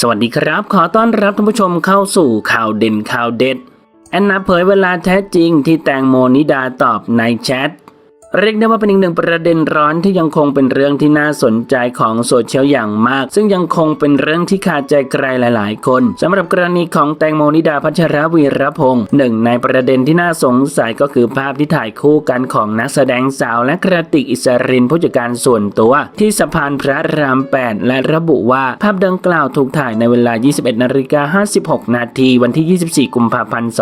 สวัสดีครับ ขอต้อนรับท่านผู้ชมเข้าสู่ข่าวเด่นข่าวเด็ด แอนนาเผยเวลาแท้จริงที่แตงโมนิดาตอบในแชท เรียกได้ว่าเป็นอีกหนึ่งประเด็นร้อนที่ยังคงเป็นเรื่องที่น่าสนใจของโซเชียลอย่างมาก ซึ่งยังคงเป็นเรื่องที่ขาดใจใครหลาย ๆ คนสำหรับกรณีของแตงโมนิดาพัชรวีรพงศ์หนึ่งในประเด็นที่น่าสงสัยก็คือภาพที่ถ่ายคู่กันของนักแสดงสาวและกระติกอิสรินผู้จัดการส่วนตัว ที่สะพานพระราม 8 และระบุว่าภาพดังกล่าวถูกถ่ายในเวลา 21นาฬิกา56 นาทีวันที่ 24 กุมภาพันธ์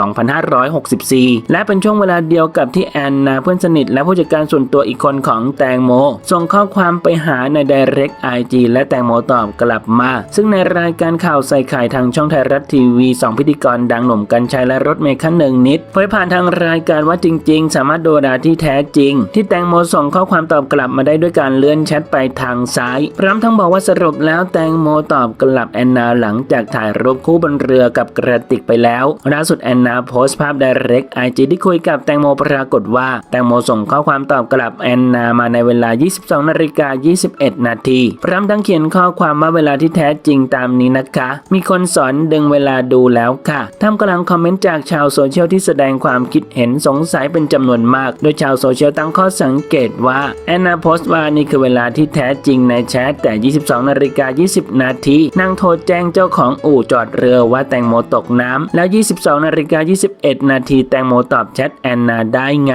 2564 และเป็นช่วงเวลาเดียวกับที่แอนนาเพื่อนสนิทและผู้จัดการส่วนตัวอีกคนของแตงโม ส่งข้อความไปหาใน Direct IG และแตงโมตอบกลับมา ซึ่งในรายการข่าวใส่ไข่ทางช่องไทยรัฐทีวีสองพิธีกรดังหนุ่มกัญชัยและรถเมย์ขั้นหนึ่งนิดเผยผ่านทางรายการว่าจริง ๆ สามารถดูดาที่แท้จริง ที่แตงโมส่งข้อความตอบกลับมาได้ด้วยการเลื่อนแชทไปทางซ้าย พร้อมทั้งบอกว่าสรุปแล้วแตงโมตอบกลับแอนนาหลังจากถ่ายรูปคู่บนเรือกับกระติกไปแล้วล่าสุดแอนนาโพสต์ภาพ Direct IG ที่คุยกับแตงโมปรากฏว่าแตงโมส่งข้อความตอบกลับแอนนามาในเวลา 22 นาฬิกา 21 นาทีพร้อมทั้งเขียนข้อความว่าเวลาที่แท้จริงตามนี้นะคะ มีคนสอนดึงเวลาดูแล้วค่ะท่ามกลางคอมเมนต์จากชาวโซเชียลที่แสดงความคิดเห็นสงสัยเป็นจำนวนมาก โดยชาวโซเชียลตั้งข้อสังเกตว่าแอนนาโพสต์ว่านี่คือเวลาที่แท้จริงในแชทแต่ 22 นาฬิกา 20 นาทีนางโทรแจ้งเจ้าของอู่จอดเรือว่าแตงโมตกน้ำแล้ว 22 นาฬิกา 21 นาทีแตงโมตอบแชทแอนนาได้ไง